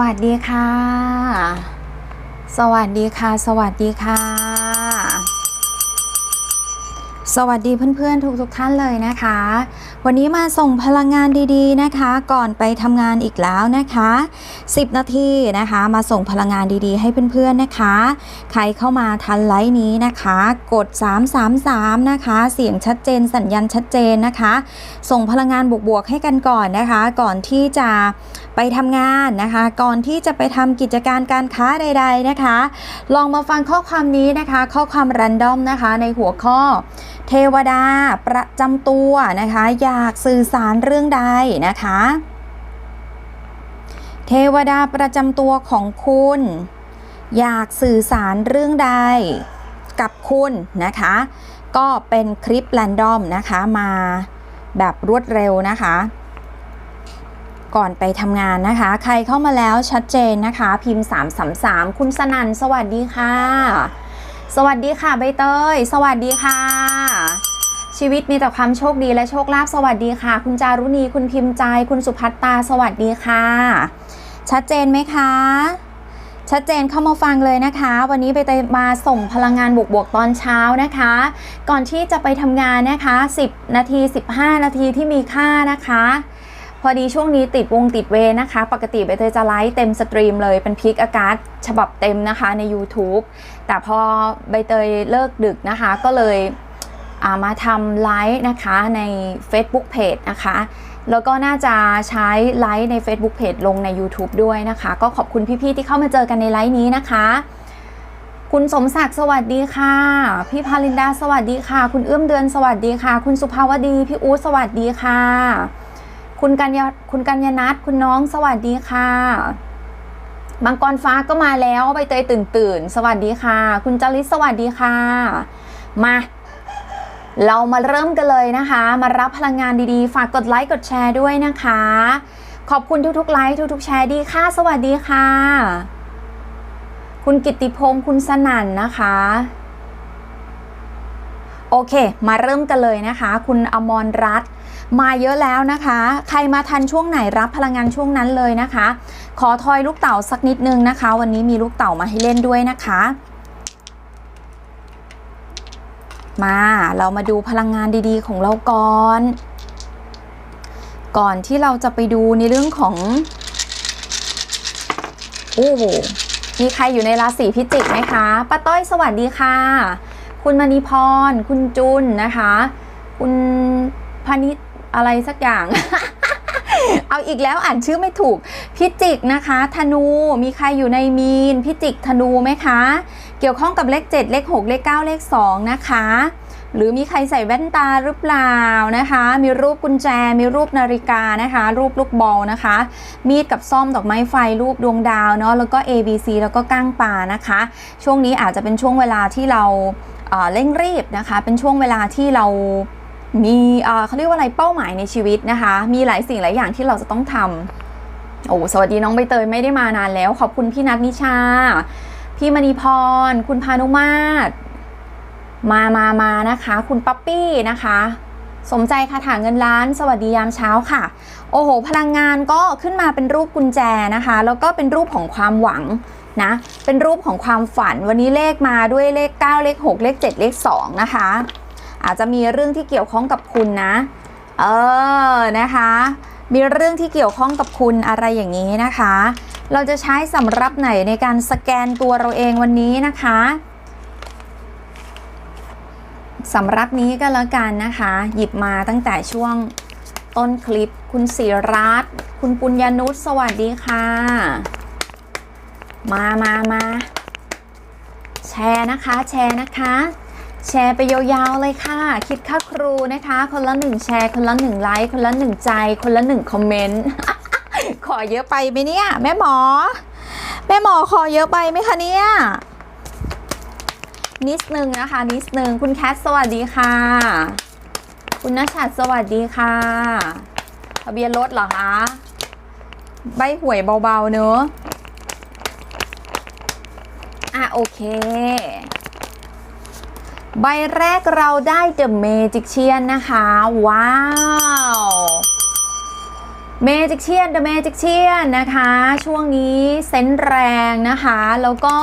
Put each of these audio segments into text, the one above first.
วัสดีค่ะ สวัสดีค่ะ สวัสดีค่ะ สวัสดีเพื่อนๆ ทุกๆท่านเลยนะคะ วันนี้มาส่งพลังงานดีๆนะคะ ก่อนไปทำงานอีกแล้วนะคะ 10 นาทีนะคะ มาส่งพลังงานดีๆ ให้เพื่อนๆนะคะ ใครเข้ามาทันไลฟ์นี้นะคะ กด 333 นะคะ เสียงชัดเจนสัญญาณชัดเจนนะคะ ส่งพลังงานบวกๆให้กันก่อนนะคะ ก่อนที่จะ ไปทำงานนะคะ ก่อนที่จะไปทำกิจการการค้าใด ๆนะคะ ลองมาฟังข้อความนี้นะคะ ข้อความรันดอมนะคะในหัวข้อ เทวดาประจำตัวนะคะ อยากสื่อสารเรื่องใดนะคะ เทวดาประจำตัวของคุณ อยากสื่อสารเรื่องใดกับคุณนะคะ ก็เป็นคลิปแรนดอมนะคะมาแบบรวดเร็วนะคะ ก่อนไปทำงานนะคะ ใครเข้ามาแล้วชัดเจนนะคะ พิมพ์ 333 คุณสนันสวัสดีค่ะ สวัสดีค่ะใบเตย สวัสดีค่ะ ชีวิตมีแต่ความโชคดีและโชคลาภสวัสดีค่ะ คุณจารุณีคุณพิมพ์ใจ คุณสุพัตตาสวัสดีค่ะ ชัดเจนไหมคะชัดเจนเข้ามาฟังเลยนะคะ วันนี้ไปเตยมาส่งพลังงานบวกๆตอนเช้านะคะ ก่อนที่จะไปทำงานนะคะ 10 นาที 15 นาทีที่มีค่านะคะ พอดีช่วงนี้ติดวงติดเวนะคะ ปกติใบเตยจะไลฟ์เต็มสตรีมเลยเป็นพิกอากาศฉบับเต็มนะคะใน YouTube แต่พอใบเตยเลิกดึกนะคะ ก็เลยามาทำไลฟ์นะคะใน Facebook Page นะคะ แล้วก็น่าจะใช้ไลฟ์ใน Facebook Page ลงใน YouTube ด้วยนะคะ ก็ขอบคุณพี่ๆที่เข้ามาเจอกันในไลฟ์นี้นะคะคุณสมศักดิ์สวัสดีค่ะ พี่พาลินดาสวัสดีค่ะ คุณเอื้อมเดือนสวัสดีค่ะ คุณสุภาวดี พี่อู๊ดสวัสดีค่ะ คุณกัญญาคุณกัญญานัทคุณน้องสวัสดีค่ะมังกรฟ้าก็มาแล้วใบเตยตื่นตื่น สวัสดีค่ะ คุณจริสสวัสดีค่ะ มา เรามาเริ่มกันเลยนะคะ มารับพลังงานดีๆ ฝากกดไลค์กดแชร์ด้วยนะคะ ขอบคุณทุกๆไลค์ทุกๆแชร์ดีค่ะ สวัสดีค่ะ คุณกิติพงศ์คุณสนั่นนะคะ โอเค มาเริ่มกันเลยนะคะ คุณอมรรัตน์ มาเยอะแล้วนะคะ ใครมาทันช่วงไหนรับพลังงานช่วงนั้นเลยนะคะ ขอทอยลูกเต่าสักนิดนึงนะคะ วันนี้มีลูกเต่ามาให้เล่นด้วยนะคะ มาเรามาดูพลังงานดีๆ ของเราก่อน ก่อนที่เราจะไปดูในเรื่องของโอ้โหมีใครอยู่ในราศีพิจิกไหมคะป้าต้อยสวัสดีค่ะ คุณมณีพร คุณจุนนะคะ คุณพนิษ อะไรสักอย่าง เอาอีกแล้วอ่านชื่อไม่ถูก พิจิกนะคะ ธนูมีใครอยู่ในมีน พิจิกธนูไหมคะ เกี่ยวข้องกับเลข 7 เลข 6 เลข 9 เลข 2 นะคะหรือมีใครใส่แว่นตาหรือเปล่านะคะ มีรูปกุญแจ มีรูปนาฬิกานะคะ รูปลูกบอลนะคะ มีดกับซ่อมดอกไม้ไฟรูปดวงดาวเนาะ แล้วก็ A B C แล้วก็ก้างป่านะคะ ช่วงนี้อาจจะเป็นช่วงเวลาที่เราเเร่งรีบนะคะ เป็นช่วงเวลาที่เรา มีเขาเรียกว่าอะไรเป้าหมายในชีวิตนะคะ มีหลายสิ่งหลายอย่างที่เราจะต้องทำโอ้สวัสดีน้องใบเตยไม่ได้มานานแล้ว ขอบคุณพี่นัทนิชา พี่มณีพร คุณพานุมาตรมามามานะคะ คุณป๊อปปี้นะคะสมใจคาถาเงินล้าน สวัสดียามเช้าค่ะ โอ้โห พลังงานก็ขึ้นมาเป็นรูปกุญแจนะคะ แล้วก็เป็นรูปของความหวังนะ เป็นรูปของความฝัน วันนี้เลขมาด้วยเลข 9 เลข 6 เลข 7 เลข 2 นะคะ อาจจะมีเรื่องที่เกี่ยวข้องกับคุณนะ เออนะคะ มีเรื่องที่เกี่ยวข้องกับคุณอะไรอย่างนี้นะคะ เราจะใช้สำรับไหนในการสแกนตัวเราเองวันนี้นะคะสำรับนี้ก็แล้วกันนะคะ หยิบมาตั้งแต่ช่วงต้นคลิป คุณศิรัตน์คุณปุญญานุชสวัสดีค่ะ มามามาแชร์นะคะ แชร์นะคะ แชร์ไปยาวๆเลยค่ะ คิดค่าครูนะคะ คนละหนึ่งแชร์ คนละหนึ่งไลค์ คนละหนึ่งใจ คนละหนึ่งคอมเมนต์ ขอเยอะไปไหมเนี่ย แม่หมอ แม่หมอขอเยอะไปไหมคะเนี่ย นิดนึงนะคะ นิดนึง คุณแคทสวัสดีค่ะ คุณนชัดสวัสดีค่ะทะเบียนรถเหรอคะ ใบหวยเบาๆเนอะอะโอเค ใบแรกเราได้ The Magician นะคะ ว้าวเมจิกเชียน The Magician นะคะ ช่วงนี้เซนส์แรงนะคะ แล้วก็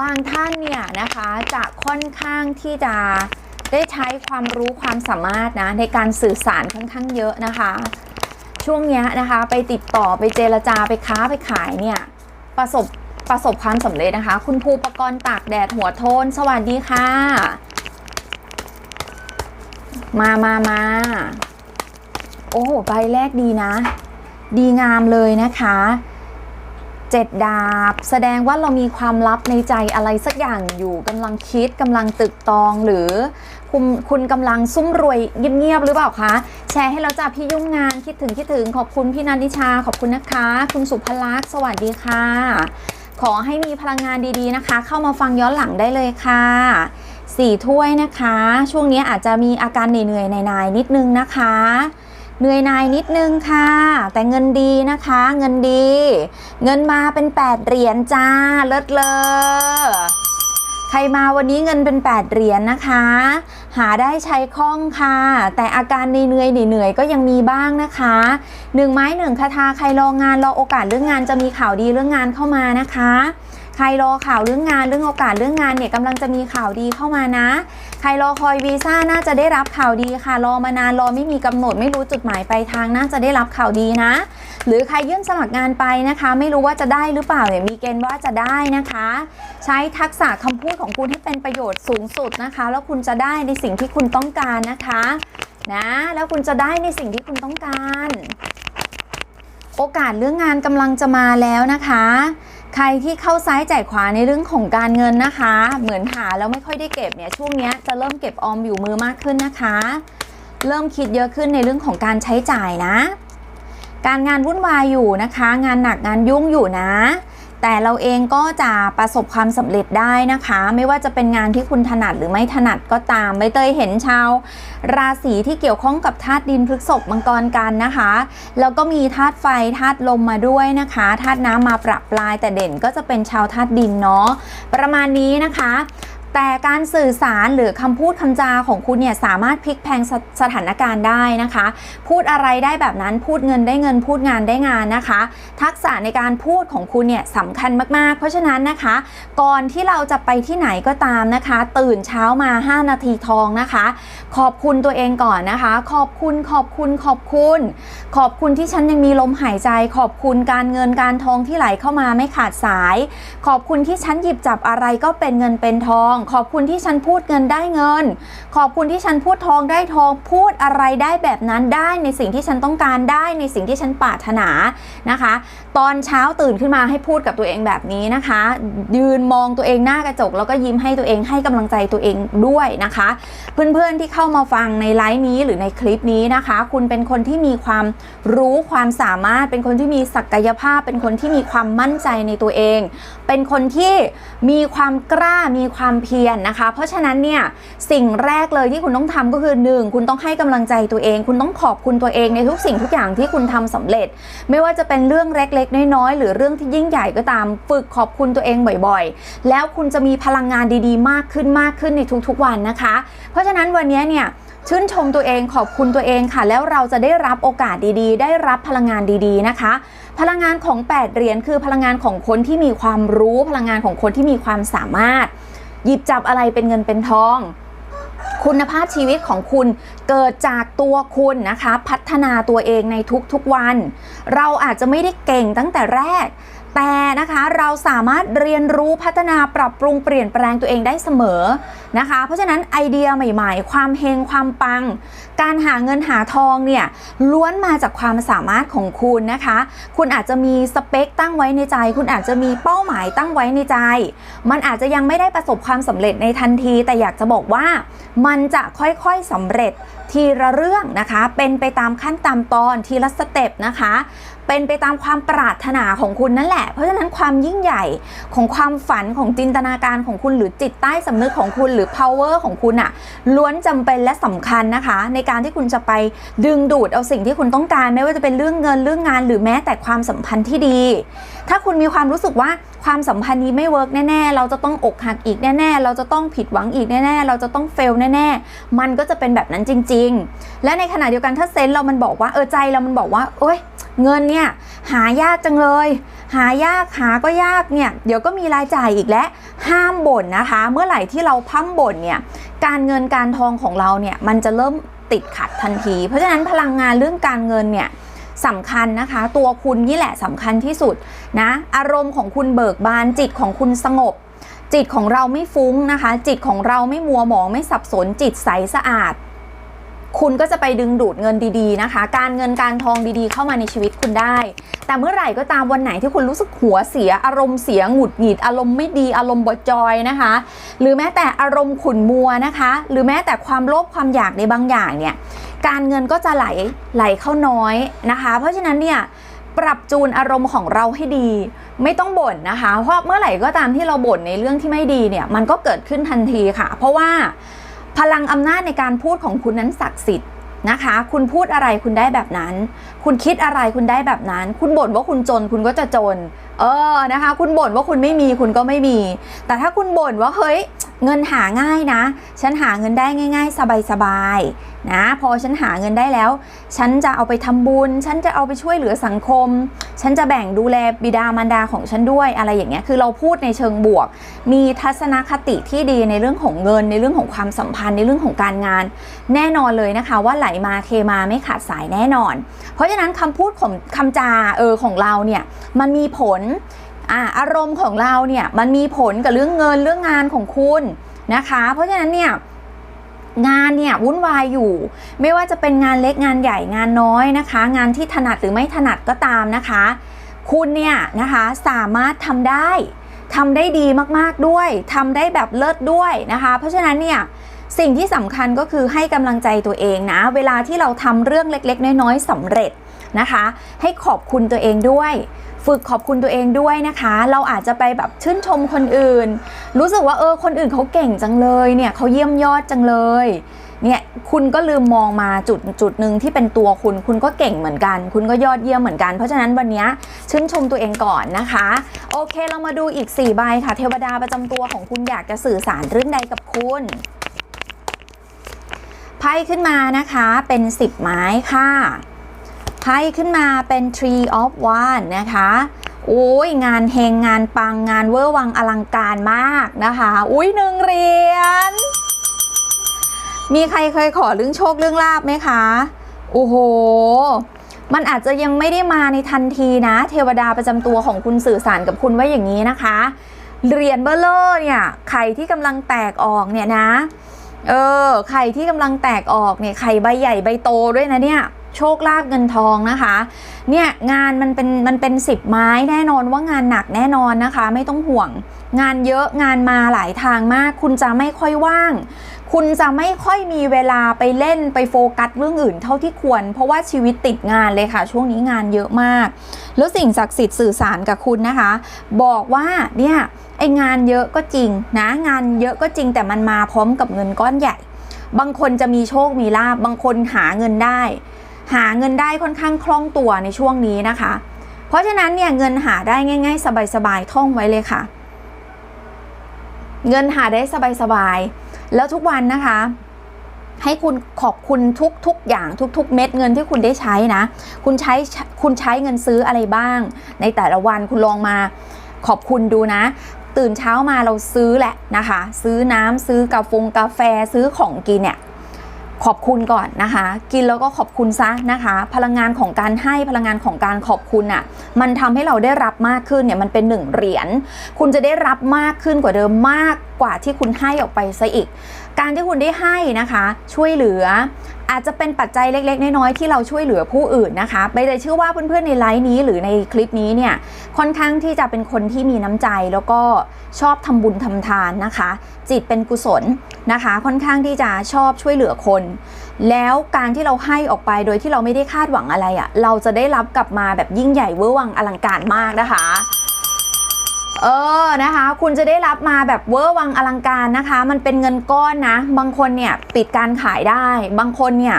บางท่านเนี่ยนะคะจะค่อนข้างที่จะได้ใช้ความรู้ความสามารถนะในการสื่อสารค่อนข้างเยอะนะคะ ช่วงเนี้ยนะคะไปติดต่อไปเจรจาไปค้าไปขายเนี่ยประสบ ประสบความสำเร็จนะคะ คุณภูปรกรณ์ตากแดดหัวโทน สวัสดีค่ะ มามามาโอ้โหใบแรกดีนะ ดีงามเลยนะคะเจ็ดดาบ แสดงว่าเรามีความลับในใจอะไรสักอย่างอยู่กำลังคิดกำลังตึกตองหรือ คุณคุณกำลังซุ่มรวยเงียบๆหรือเปล่าคะแชร์ให้เราจ้าพี่ยุ่งงานคิดถึงคิดถึงขอบคุณพี่นันทิชา ขอบคุณนะคะ คุณสุภลักษณ์สวัสดีค่ะ ขอให้มีพลังงานดีๆนะคะ เข้ามาฟังย้อนหลังได้เลยค่ะสี่ถ้วยนะคะ ช่วงนี้อาจจะมีอาการเหนื่อยๆนายๆนิดนึงนะคะเหนื่อยนายนิดนึงค่ะ แต่เงินดีนะคะ เงินดี เงินมาเป็น 8 เหรียญจ้า เลิศเลอใครมาวันนี้เงินเป็น 8 เหรียญนะคะ หาได้ใช้คล่องค่ะ แต่อาการเหนื่อยเหนื่อยก็ยังมีบ้างนะคะหนึ่งไม้หนึ่งคาถาใครรองานรอโอกาสเรื่องงานจะมีข่าวดีเรื่องงานเข้ามานะคะ ใครรอข่าวเรื่องงานเรื่องโอกาสเรื่องงานเนี่ยกำลังจะมีข่าวดีเข้ามานะ ใครรอคอยวีซ่าน่าจะได้รับข่าวดีค่ะ รอมานานรอไม่มีกำหนด ไม่รู้จุดหมายปลายทางน่าจะได้รับข่าวดีนะ หรือใครยื่นสมัครงานไปนะคะ ไม่รู้ว่าจะได้หรือเปล่าเนี่ยมีเกณฑ์ว่าจะได้นะคะ ใช้ทักษะคำพูดของคุณให้เป็นประโยชน์สูงสุดนะคะ แล้วคุณจะได้ในสิ่งที่คุณต้องการนะคะนะแล้วคุณจะได้ในสิ่งที่คุณต้องการ โอกาสเรื่องงานกำลังจะมาแล้วนะคะ ใครที่เข้าซ้ายจ่ายขวาในเรื่องของการเงินนะคะ เหมือนหาแล้วไม่ค่อยได้เก็บเนี่ยช่วงนี้จะเริ่มเก็บออมอยู่มือมากขึ้นนะคะ เริ่มคิดเยอะขึ้นในเรื่องของการใช้จ่ายนะ การงานวุ่นวายอยู่นะคะ งานหนักงานยุ่งอยู่นะ แต่เราเองก็จะประสบความสำเร็จได้นะคะ ไม่ว่าจะเป็นงานที่คุณถนัดหรือไม่ถนัดก็ตามใบเตยเห็นชาว ราศีที่เกี่ยวข้องกับธาตุดินพฤกษบมังกรกันนะคะ แล้วก็มีธาตุไฟธาตุลมมาด้วยนะคะธาตุน้ำมาประปรายแต่เด่นก็จะเป็นชาวธาตุดินเนาะประมาณนี้นะคะ แต่การสื่อสารหรือคำพูดคำจาของคุณเนี่ยสามารถพลิกแพงสสถานการณ์ได้นะคะ พูดอะไรได้แบบนั้นพูดเงินได้เงินพูดงานได้งานนะคะ ทักษะในการพูดของคุณเนี่ยสำคัญมากๆ เพราะฉะนั้นนะคะ ก่อนที่เราจะไปที่ไหนก็ตามนะคะ ตื่นเช้ามา 5 นาทีทองนะคะ ขอบคุณตัวเองก่อนนะคะ ขอบคุณขอบคุณขอบคุณ ขอบคุณที่ฉันยังมีลมหายใจ ขอบคุณการเงินการทองที่ไหลเข้ามาไม่ขาดสาย ขอบคุณที่ฉันหยิบจับอะไรก็เป็นเงินเป็นทองขอบคุณที่ฉันพูดเงินได้เงิน ขอบคุณที่ฉันพูดทองได้ทอง พูดอะไรได้แบบนั้นได้ในสิ่งที่ฉันต้องการได้ในสิ่งที่ฉันปรารถนานะคะ ตอนเช้าตื่นขึ้นมาให้พูดกับตัวเองแบบนี้นะคะ ยืนมองตัวเองหน้ากระจก แล้วก็ยิ้มให้ตัวเองให้กำลังใจตัวเองด้วยนะคะ เพื่อนๆที่เข้ามาฟังในไลฟ์นี้หรือในคลิปนี้นะคะ คุณเป็นคนที่มีความรู้ความสามารถ เป็นคนที่มีศักยภาพ เป็นคนที่มีความมั่นใจในตัวเอง เป็นคนที่มีความกล้ามีความเพียรนะคะ เพราะฉะนั้นเนี่ยสิ่งแรกเลยที่คุณต้องทำก็คือ 1 คุณต้องให้กำลังใจตัวเอง คุณต้องขอบคุณตัวเองในทุกสิ่งทุกอย่างที่คุณทำสำเร็จ ไม่ว่าจะเป็นเรื่องเล็กๆน้อยๆหรือเรื่องที่ยิ่งใหญ่ก็ตาม ฝึกขอบคุณตัวเองบ่อยๆ แล้วคุณจะมีพลังงานดีๆ มากขึ้นมากขึ้นในทุกๆวันนะคะ เพราะฉะนั้นวันนี้เนี่ยชื่นชมตัวเองขอบคุณตัวเองค่ะ แล้วเราจะได้รับโอกาสดีๆ ได้รับพลังงานดีๆนะคะ พลังงานของ 8เหรียญคือพลังงานของคนที่มีความรู้พลังงานของคนที่มีความสามารถ หยิบจับอะไรเป็นเงินเป็นทอง คุณภาพชีวิตของคุณเกิดจากตัวคุณนะคะ พัฒนาตัวเองในทุกๆวัน เราอาจจะไม่ได้เก่งตั้งแต่แรก แต่นะคะเราสามารถเรียนรู้พัฒนาปรับปรุงเปลี่ยนแปลงตัวเองได้เสมอนะคะ เพราะฉะนั้นไอเดียใหม่ๆ ความเฮงความปัง การหาเงินหาทองเนี่ยล้วนมาจากความสามารถของคุณนะคะ คุณอาจจะมีสเปคตั้งไว้ในใจ คุณอาจจะมีเป้าหมายตั้งไว้ในใจ มันอาจจะยังไม่ได้ประสบความสำเร็จในทันที แต่อยากจะบอกว่ามันจะค่อยๆสำเร็จทีละเรื่องนะคะ เป็นไปตามขั้นตามตอนทีละสเต็ปนะคะ เป็นไปตามความปรารถนาของคุณนั่นแหละ เพราะฉะนั้นความยิ่งใหญ่ของความฝันของจินตนาการของคุณหรือจิตใต้สำนึกของคุณหรือ power ของคุณอะล้วนจำเป็นและสำคัญนะคะ ในการที่คุณจะไปดึงดูดเอาสิ่งที่คุณต้องการ ไม่ว่าจะเป็นเรื่องเงินเรื่องงาน หรือแม้แต่ความสัมพันธ์ที่ดี ถ้าคุณมีความรู้สึกว่าความสัมพันธ์นี้ไม่เวิร์กแน่ๆ เราจะต้องอกหักอีกแน่ๆ เราจะต้องผิดหวังอีกแน่ๆ เราจะต้องเฟลแน่ๆ มันก็จะเป็นแบบนั้นจริง ๆ และในขณะเดียวกันถ้าเซนส์เรามันบอกว่าเออใจเรามันบอกว่าโอ๊ยเงินเนี่ยหายากจังเลย หายากหาก็ยากเนี่ย เดี๋ยวก็มีรายจ่ายอีกแล้วห้ามบ่นนะคะ เมื่อไหร่ที่เราพั่มบ่นเนี่ย การเงินการทองของเราเนี่ยมันจะเริ่มติดขัดทันที เพราะฉะนั้นพลังงานเรื่องการเงินเนี่ยสำคัญนะคะ ตัวคุณนี่แหละสำคัญที่สุดนะอารมณ์ของคุณเบิกบานจิตของคุณสงบ จิตของเราไม่ฟุ้งนะคะ จิตของเราไม่มัวหมองไม่สับสนจิตใสสะอาด คุณก็จะไปดึงดูดเงินดีๆนะคะ การเงินการทองดีๆ เข้ามาในชีวิตคุณได้ แต่เมื่อไหร่ก็ตามวันไหนที่คุณรู้สึกหัวเสียอารมณ์เสียหงุดหงิดอารมณ์ไม่ดีอารมณ์บดจอยนะคะ หรือแม้แต่อารมณ์ขุ่นมัวนะคะ หรือแม้แต่ความโลภความอยากในบางอย่างเนี่ยการเงินก็จะไหลไหลเข้าน้อยนะคะ เพราะฉะนั้นเนี่ยปรับจูนอารมณ์ของเราให้ดี ไม่ต้องบ่นนะคะ เพราะเมื่อไหร่ก็ตามที่เราบ่นในเรื่องที่ไม่ดีเนี่ยมันก็เกิดขึ้นทันทีค่ะ เพราะว่า พลังอำนาจในการพูดของคุณนั้นศักดิ์สิทธิ์นะคะ คุณพูดอะไรคุณได้แบบนั้น คุณคิดอะไรคุณได้แบบนั้น คุณบ่นว่าคุณจนคุณก็จะจน เออนะคะ คุณบ่นว่าคุณไม่มีคุณก็ไม่มี แต่ถ้าคุณบ่นว่าเฮ้ย เงินหาง่ายนะ ฉันหาเงินได้ง่าย ๆ สบายๆนะ พอฉันหาเงินได้แล้ว ฉันจะเอาไปทำบุญ ฉันจะเอาไปช่วยเหลือสังคม ฉันจะแบ่งดูแลบิดามารดาของฉันด้วยอะไรอย่างเงี้ย คือเราพูดในเชิงบวก มีทัศนคติที่ดีในเรื่องของเงิน ในเรื่องของความสัมพันธ์ ในเรื่องของการงาน แน่นอนเลยนะคะ ว่าไหลมาเทมาไม่ขาดสายแน่นอน เพราะฉะนั้นคำพูดของคำจาเออของเราเนี่ย มันมีผล อ่าอารมณ์ของเราเนี่ยมันมีผลกับเรื่องเงินเรื่องงานของคุณนะคะ เพราะฉะนั้นเนี่ยงานเนี่ยวุ่นวายอยู่ ไม่ว่าจะเป็นงานเล็กงานใหญ่งานน้อยนะคะ งานที่ถนัดหรือไม่ถนัดก็ตามนะคะ คุณเนี่ยนะคะสามารถทำได้ทำได้ดีมากๆด้วยทำได้แบบเลิศด้วยนะคะ เพราะฉะนั้นเนี่ยสิ่งที่สำคัญก็คือให้กำลังใจตัวเองนะ เวลาที่เราทำเรื่องเล็ก ๆ น้อยๆสำเร็จ นะคะ ให้ขอบคุณตัวเองด้วย ฝึกขอบคุณตัวเองด้วยนะคะ เราอาจจะไปแบบชื่นชมคนอื่น รู้สึกว่าเออคนอื่นเขาเก่งจังเลยเนี่ยเขาเยี่ยมยอดจังเลยเนี่ยคุณก็ลืมมองมาจุดจุดหนึ่งที่เป็นตัวคุณ คุณก็เก่งเหมือนกัน คุณก็ยอดเยี่ยมเหมือนกัน เพราะฉะนั้นวันนี้ชื่นชมตัวเองก่อนนะคะ โอเคเรามาดูอีก 4 ใบค่ะ เทวดาประจำตัวของคุณอยากจะสื่อสารเรื่องใดกับคุณไพ่ขึ้นมานะคะเป็น 10 ไม้ค่ะ ไพ่ขึ้นมาเป็น Tree of One นะคะโอ้ยงานเฮงงานปังงานเวอร์วังอลังการมากนะคะ อุ้ยหนึ่งเหรียญมีใครเคยขอเรื่องโชคเรื่องลาบไหมคะ โอ้โห มันอาจจะยังไม่ได้มาในทันทีนะ เทวดาประจำตัวของคุณสื่อสารกับคุณไว้อย่างนี้นะคะ เหรียญเบลเลอร์เนี่ยไข่ที่กำลังแตกออกเนี่ยนะ เออไข่ที่กำลังแตกออกเนี่ยไข่ใบใหญ่ใบโตด้วยนะเนี่ย โชคลาภเงินทองนะคะ เนี่ยงานมันเป็นมันเป็นสิบไม้แน่นอนว่างานหนักแน่นอนนะคะ ไม่ต้องห่วง งานเยอะงานมาหลายทางมาก คุณจะไม่ค่อยว่าง คุณจะไม่ค่อยมีเวลาไปเล่นไปโฟกัสเรื่องอื่นเท่าที่ควร เพราะว่าชีวิตติดงานเลยค่ะ ช่วงนี้งานเยอะมาก แล้วสิ่งศักดิ์สิทธิ์สื่อสารกับคุณนะคะ บอกว่าเนี่ยไองานเยอะก็จริงนะงานเยอะก็จริงแต่มันมาพร้อมกับเงินก้อนใหญ่บางคนจะมีโชคมีลาบบางคนหาเงินได้ หาเงินได้ค่อนข้างคล่องตัวในช่วงนี้นะคะ เพราะฉะนั้นเนี่ยเงินหาได้ง่าย ๆ สบายๆท่องไว้เลยค่ะ เงินหาได้สบายๆแล้วทุกวันนะคะ ให้คุณขอบคุณทุกๆอย่างทุก ๆ เม็ดเงินที่คุณได้ใช้นะ คุณใช้คุณใช้เงินซื้ออะไรบ้าง ในแต่ละวันคุณลองมาขอบคุณดูนะตื่นเช้ามาเราซื้อแหละนะคะ ซื้อน้ำซื้อกาแฟกาแฟซื้อของกินเนี่ย ขอบคุณก่อนนะคะ กินแล้วก็ขอบคุณซะนะคะ พลังงานของการให้พลังงานของการขอบคุณอะ่ะมันทำให้เราได้รับมากขึ้นเนี่ยมันเป็นหนึ่งเหรียญคุณจะได้รับมากขึ้นกว่าเดิมมากกว่าที่คุณให้ออกไปซะอีก การที่คุณได้ให้นะคะ ช่วยเหลือ อาจจะเป็นปัจจัยเล็ก ๆ น้อยๆที่เราช่วยเหลือผู้อื่นนะคะไปเลยเชื่อว่าเพื่อนๆในไลฟ์นี้หรือในคลิปนี้เนี่ยค่อนข้างที่จะเป็นคนที่มีน้ำใจแล้วก็ชอบทำบุญทำทานนะคะ จิตเป็นกุศลนะคะ ค่อนข้างที่จะชอบช่วยเหลือคน แล้วการที่เราให้ออกไปโดยที่เราไม่ได้คาดหวังอะไรอะ่ะเราจะได้รับกลับมาแบบยิ่งใหญ่เวอร์วังอลังการมากนะคะ เออนะคะ คุณจะได้รับมาแบบเวอร์วังอลังการนะคะ มันเป็นเงินก้อนนะ บางคนเนี่ยปิดการขายได้ บางคนเนี่ย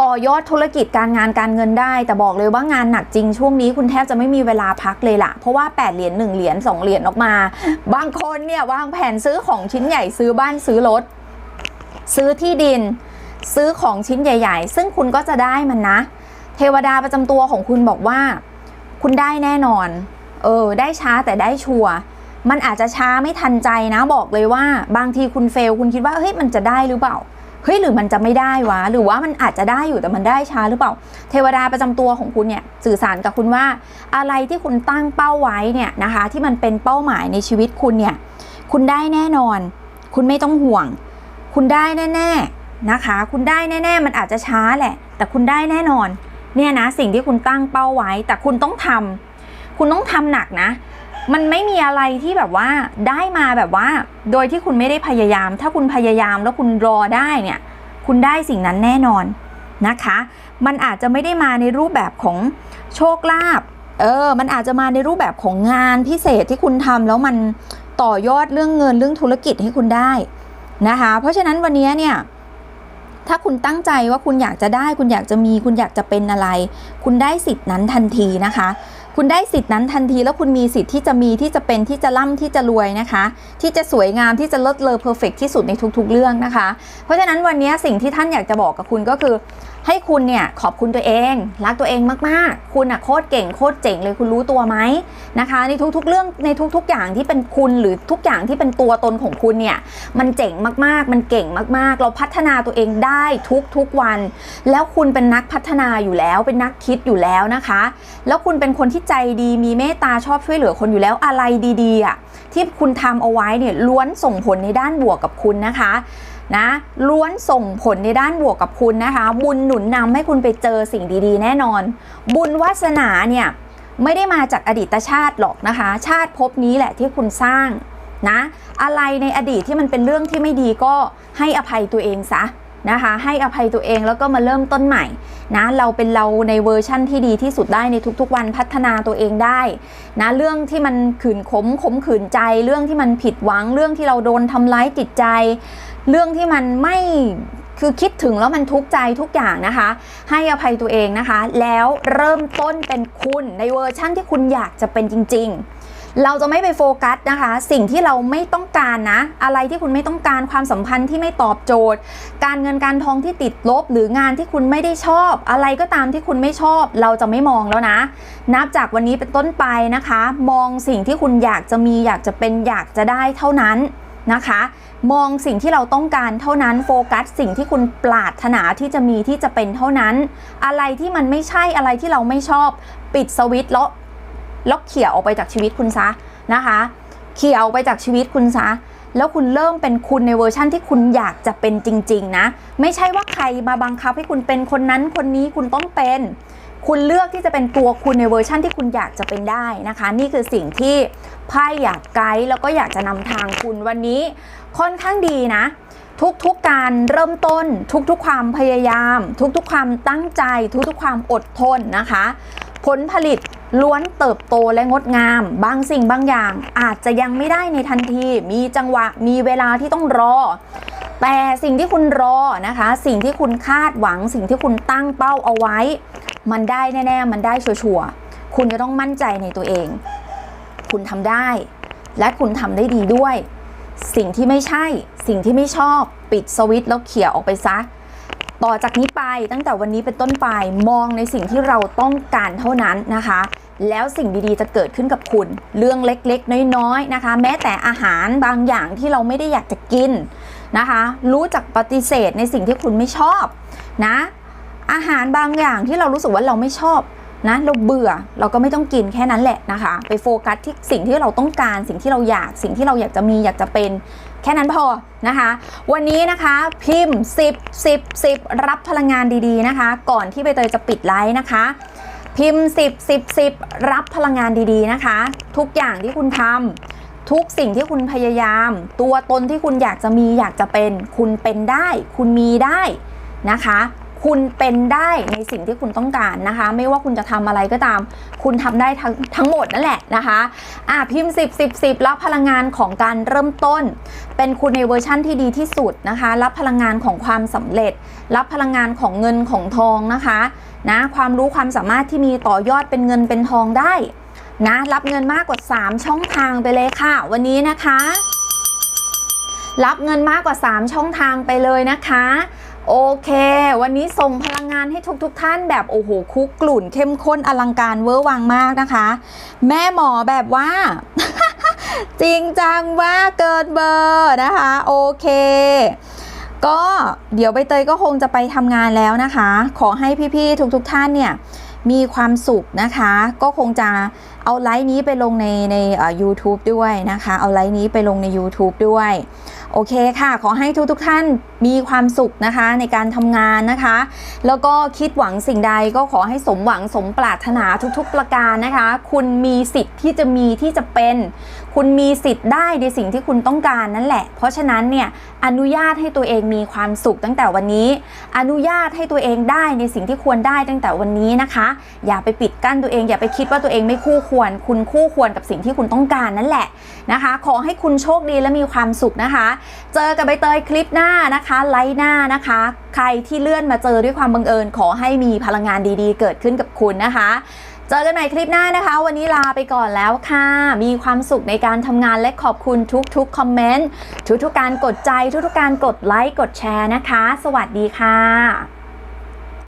ต่อยอดธุรกิจการงานการเงินได้ แต่บอกเลยว่างานหนักจริงช่วงนี้คุณแทบจะไม่มีเวลาพักเลยล่ะ เพราะว่า 8 เหรียญ1เหรียญ2เหรียญออกมา บางคนเนี่ยวางแผนซื้อของชิ้นใหญ่ซื้อบ้านซื้อรถซื้อที่ดิน ซื้อของชิ้นใหญ่ ๆ ซึ่งคุณก็จะได้มันนะ เทวดาประจำตัวของคุณบอกว่า คุณได้แน่นอน เออ ได้ช้าแต่ได้ชัวร์มันอาจจะช้าไม่ทันใจนะบอกเลยว่า บางทีคุณเฟลคุณคิดว่าเฮ้ยมันจะได้หรือเปล่าเฮ้ยหรือมันจะไม่ได้วะ หรือว่ามันอาจจะได้อยู่แต่มันได้ช้าหรือเปล่า เทวดาประจำตัวของคุณเนี่ยสื่อสารกับคุณว่า อะไรที่คุณตั้งเป้าไว้เนี่ยนะคะ ที่มันเป็นเป้าหมายในชีวิตคุณเนี่ย คุณได้แน่นอน คุณไม่ต้องห่วง คุณได้แน่ ๆนะคะ คุณได้แน่ ๆ มันอาจจะช้าแหละ แต่คุณได้แน่นอน เนี่ยนะสิ่งที่คุณตั้งเป้าไว้ แต่คุณต้องทำ คุณต้องทำหนักนะ มันไม่มีอะไรที่แบบว่าได้มาแบบว่า โดยที่คุณไม่ได้พยายาม ถ้าคุณพยายามแล้วคุณรอได้เนี่ย คุณได้สิ่งนั้นแน่นอนนะคะ มันอาจจะไม่ได้มาในรูปแบบของโชคลาภเออ มันอาจจะมาในรูปแบบของงานพิเศษที่คุณทำแล้วมันต่อยอดเรื่องเงินเรื่องธุรกิจให้คุณได้นะคะ เพราะฉะนั้นวันนี้เนี่ย ถ้าคุณตั้งใจว่าคุณอยากจะได้ คุณอยากจะมี คุณอยากจะเป็นอะไร คุณได้สิทธิ์นั้นทันทีนะคะ คุณได้สิทธินั้นทันทีแล้วคุณมีสิทธิ์ที่จะมีที่จะเป็นที่จะร่ำที่จะรวยนะคะ ที่จะสวยงามที่จะเลิศเลอเพอร์เฟกที่สุดในทุกๆ เรื่องนะคะ เพราะฉะนั้นวันนี้สิ่งที่ท่านอยากจะบอกกับคุณก็คือให้คุณเนี่ยขอบคุณตัวเอง รักตัวเองมากๆ คุณอะโคตรเก่งโคตรเจ๋งเลยคุณรู้ตัวไหมนะคะ ในทุกๆเรื่องในทุก ๆอย่างที่เป็นคุณหรือทุกอย่างที่เป็นตัวตนของคุณเนี่ยมันเจ๋งมากๆ มันเก่งมากๆ เราพัฒนาตัวเองได้ทุกๆวัน แล้วคุณเป็นนักพัฒนาอยู่แล้ว เป็นนักคิดอยู่แล้วนะคะ แล้วคุณเป็นคนที่ใจดีมีเมตตาชอบช่วยเหลือคนอยู่แล้วอะไรดีๆอะที่คุณทำเอาไว้เนี่ยล้วนส่งผลในด้านบวกกับคุณนะคะ นะล้วนส่งผลในด้านบวกกับคุณนะคะ บุญหนุนนำให้คุณไปเจอสิ่งดีๆ แน่นอน บุญวาสนาเนี่ยไม่ได้มาจากอดีตชาติหรอกนะคะ ชาติภพนี้แหละที่คุณสร้างนะอะไรในอดีตที่มันเป็นเรื่องที่ไม่ดีก็ให้อภัยตัวเองซะนะคะให้อภัยตัวเองแล้วก็มาเริ่มต้นใหม่นะเราเป็นเราในเวอร์ชั่นที่ดีที่สุดได้ในทุกๆวันพัฒนาตัวเองได้นะเรื่องที่มันขืนขมขมขืนใจ เรื่องที่มันผิดหวังเรื่องที่เราโดนทำร้ายจิตใจ เรื่องที่มันไม่คือคิดถึงแล้วมันทุกข์ใจทุกอย่างนะคะ ให้อภัยตัวเองนะคะ แล้วเริ่มต้นเป็นคุณในเวอร์ชั่นที่คุณอยากจะเป็นจริง ๆ เราจะไม่ไปโฟกัสนะคะ สิ่งที่เราไม่ต้องการนะ อะไรที่คุณไม่ต้องการความสัมพันธ์ที่ไม่ตอบโจทย์ การเงินการทองที่ติดลบ หรืองานที่คุณไม่ได้ชอบ อะไรก็ตามที่คุณไม่ชอบ เราจะไม่มองแล้วนะ นับจากวันนี้เป็นต้นไปนะคะ มองสิ่งที่คุณอยากจะมีอยากจะเป็นอยากจะได้เท่านั้นนะคะ มองสิ่งที่เราต้องการเท่านั้นโฟกัสสิ่งที่คุณปรารถนาที่จะมีที่จะเป็นเท่านั้น อะไรที่มันไม่ใช่อะไรที่เราไม่ชอบ ปิดสวิตช์แล้วแล้วเขี่ยออกไปจากชีวิตคุณซะนะคะเขี่ยออกไปจากชีวิตคุณซะแล้วคุณเริ่มเป็นคุณในเวอร์ชั่นที่คุณอยากจะเป็นจริง ๆ นะ ไม่ใช่ว่าใครมาบังคับให้คุณเป็นคนนั้นคนนี้คุณต้องเป็น คุณเลือกที่จะเป็นตัวคุณในเวอร์ชั่นที่คุณอยากจะเป็นได้นะคะ นี่คือสิ่งที่ไพ่อยากไกด์แล้วก็อยากจะนำทางคุณวันนี้ค่อนข้างดีนะ ทุกๆกการเริ่มต้น ทุกๆความพยายาม ทุกๆความตั้งใจ ทุกๆความอดทนนะคะ ผลผลิตล้วนเติบโตและงดงาม บางสิ่งบางอย่าง อาจจะยังไม่ได้ในทันที มีจังหวะมีเวลาที่ต้องรอ แต่สิ่งที่คุณรอนะคะ สิ่งที่คุณคาดหวัง สิ่งที่คุณตั้งเป้าเอาไว้ มันได้แน่ ๆ มันได้ชัวร์ๆคุณจะต้องมั่นใจในตัวเอง คุณทำได้ และคุณทำได้ดีด้วย สิ่งที่ไม่ใช่ สิ่งที่ไม่ชอบ ปิดสวิตช์แล้วเขี่ยออกไปซะ ต่อจากนี้ไปตั้งแต่วันนี้เป็นต้นไปมองในสิ่งที่เราต้องการเท่านั้นนะคะ แล้วสิ่งดีๆจะเกิดขึ้นกับคุณ เรื่องเล็กๆ น้อยๆนะคะ แม้แต่อาหารบางอย่างที่เราไม่ได้อยากจะกินนะคะ รู้จักปฏิเสธในสิ่งที่คุณไม่ชอบนะอาหารบางอย่างที่เรารู้สึกว่าเราไม่ชอบนะเราเบื่อเราก็ไม่ต้องกินแค่นั้นแหละนะคะ ไปโฟกัสที่สิ่งที่เราต้องการสิ่งที่เราอยากสิ่งที่เราอยากจะมีอยากจะเป็น แค่นั้นพอนะคะ วันนี้นะคะพิมพ์ 10 10 10 รับพลังงานดีๆนะคะ ก่อนที่ใบเตยจะปิดไลฟ์นะคะ พิมพ์ 10 10 10 รับพลังงานดีๆนะคะ ทุกอย่างที่คุณทำทุกสิ่งที่คุณพยายาม ตัวตนที่คุณอยากจะมีอยากจะเป็น คุณเป็นได้ คุณมีได้นะคะ คุณเป็นได้ในสิ่งที่คุณต้องการนะคะ ไม่ว่าคุณจะทำอะไรก็ตาม คุณทำได้ทั้งทั้งหมดนั่นแหละนะคะอะพิมพ์ 10 10 10 รับพลังงานของการเริ่มต้น เป็นคุณในเวอร์ชั่นที่ดีที่สุดนะคะ รับพลังงานของความสำเร็จ รับพลังงานของเงินของทองนะคะนะความรู้ความสามารถที่มีต่อยอดเป็นเงินเป็นทองได้นะรับเงินมากกว่า 3 ช่องทางไปเลยค่ะ วันนี้นะคะ รับเงินมากกว่า 3 ช่องทางไปเลยนะคะ โอเค วันนี้ส่งพลังงานให้ทุกๆทท่านแบบโอ้โหคุกกลุ่น เข้มข้นอลังการเวอร์วังมากนะคะ แม่หมอแบบว่า จริงจังว่าเกินเบอร์นะคะ โอเค ก็เดี๋ยวใบเตยก็คงจะไปทำงานแล้วนะคะ ขอให้พี่ๆทุกๆทท่านเนี่ยมีความสุขนะคะ ก็คงจะเอาไลฟ์นี้ไปลงในใน YouTube ด้วยนะคะ เอาไลฟ์นี้ไปลงใน YouTube ด้วย โอเคค่ะ ขอให้ทุกทุกท่านมีความสุขนะคะในการทำงานนะคะ แล้วก็คิดหวังสิ่งใดก็ขอให้สมหวังสมปรารถนาทุกๆประการนะคะ คุณมีสิทธิ์ที่จะมีที่จะเป็น คุณมีสิทธิ์ได้ในสิ่งที่คุณต้องการนั่นแหละ เพราะฉะนั้นเนี่ยอนุญาตให้ตัวเองมีความสุขตั้งแต่วันนี้ อนุญาตให้ตัวเองได้ในสิ่งที่ควรได้ตั้งแต่วันนี้นะคะ อย่าไปปิดกั้นตัวเอง อย่าไปคิดว่าตัวเองไม่คู่ควร คุณคู่ควรกับสิ่งที่คุณต้องการนั่นแหละนะคะ ขอให้คุณโชคดีและมีความสุขนะคะเจอกับใบเตยคลิปหน้านะคะ ไลฟ์หน้านะคะ ใครที่เลื่อนมาเจอด้วยความบังเอิญ ขอให้มีพลังงานดีๆ เกิดขึ้นกับคุณนะคะ เจอกันใหม่คลิปหน้านะคะ วันนี้ลาไปก่อนแล้วค่ะ มีความสุขในการทำงานและขอบคุณทุกๆคอมเมนต์ทุกๆการกดใจทุกๆการกดไลค์กดแชร์นะคะ สวัสดีค่ะ